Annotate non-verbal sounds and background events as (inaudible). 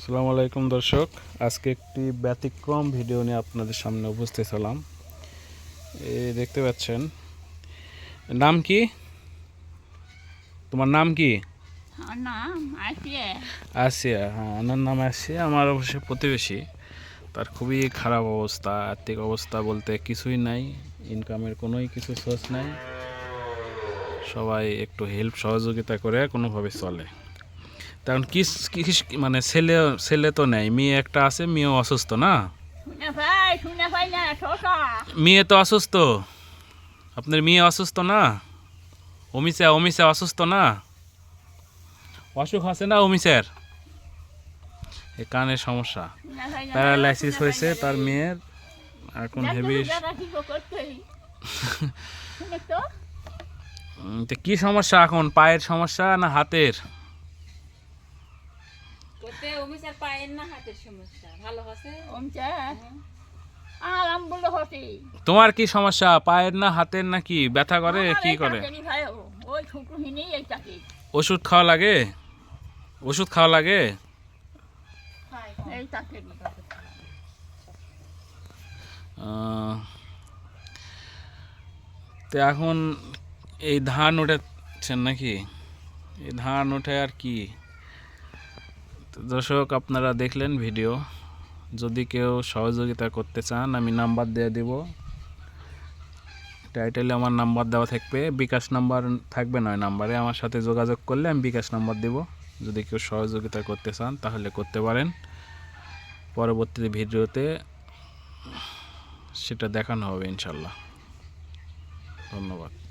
আসসালামু আলাইকুম দর্শক। আজকে একটি ব্যতিক্রম ভিডিও নিয়ে আপনাদের সামনে উপস্থিত হলাম। দেখতে পাচ্ছেন। নাম কি? তোমার নাম কি? আমার আসিয়া। হ্যাঁ ওনার নাম আসিয়া আমার অবশ্যই প্রতিবেশী। তার খুবই খারাপ অবস্থা আর্থিক অবস্থা বলতে কিছুই নাই ইনকামের কোনোই কিছু সোর্স নাই। সবাই একটু হেল্প সহযোগিতা করে কোনোভাবে চলে। তখন কিস কিস মানে ছেলে ছেলে তো নেই মেয়ে একটা আছে মেয়েও অসুস্থ না? মেয়ে তো অসুস্থ। আপনার মেয়ে অসুস্থ না? অমিসা অমিসা অসুস্থ না? অসুখ আছে না অমিসের? এ কানের সমস্যা। প্যারালাইসিস হয়েছে তার মেয়ের এখন হেভি (laughs) কি সমস্যা এখন? পায়ের সমস্যা না হাতের করতে অমিসার পায়ের না হাতের সমস্যা। ভালো আছে ওমছে আরাম বলে হসি। তোমার কি সমস্যা? পায়ের না হাতের না কি? ব্যথা করে? কি করে? ওই ছোট হিনি এই ওষুধ খাওয়া লাগে? ওষুধ খাওয়া লাগে? এই তো এখন এই ধান উঠেছেন নাকি? এই ধান উঠে আর কি? দর্শক, আপনারা দেখলেন ভিডিও। যদি কেউ সহযোগিতা করতে চান, আমি নাম্বার দিয়ে দিব। টাইটেলে আমার নাম্বার দেওয়া থাকবে। বিকাশ নাম্বার থাকবে নয় নাম্বারে। আমার সাথে যোগাযোগ করলে আমি বিকাশ নাম্বার দেব। যদি কেউ সহযোগিতা করতে চান, তাহলে করতে পারেন। পরবর্তী ভিডিওতে সেটা দেখানো হবে ইনশাল্লাহ। ধন্যবাদ।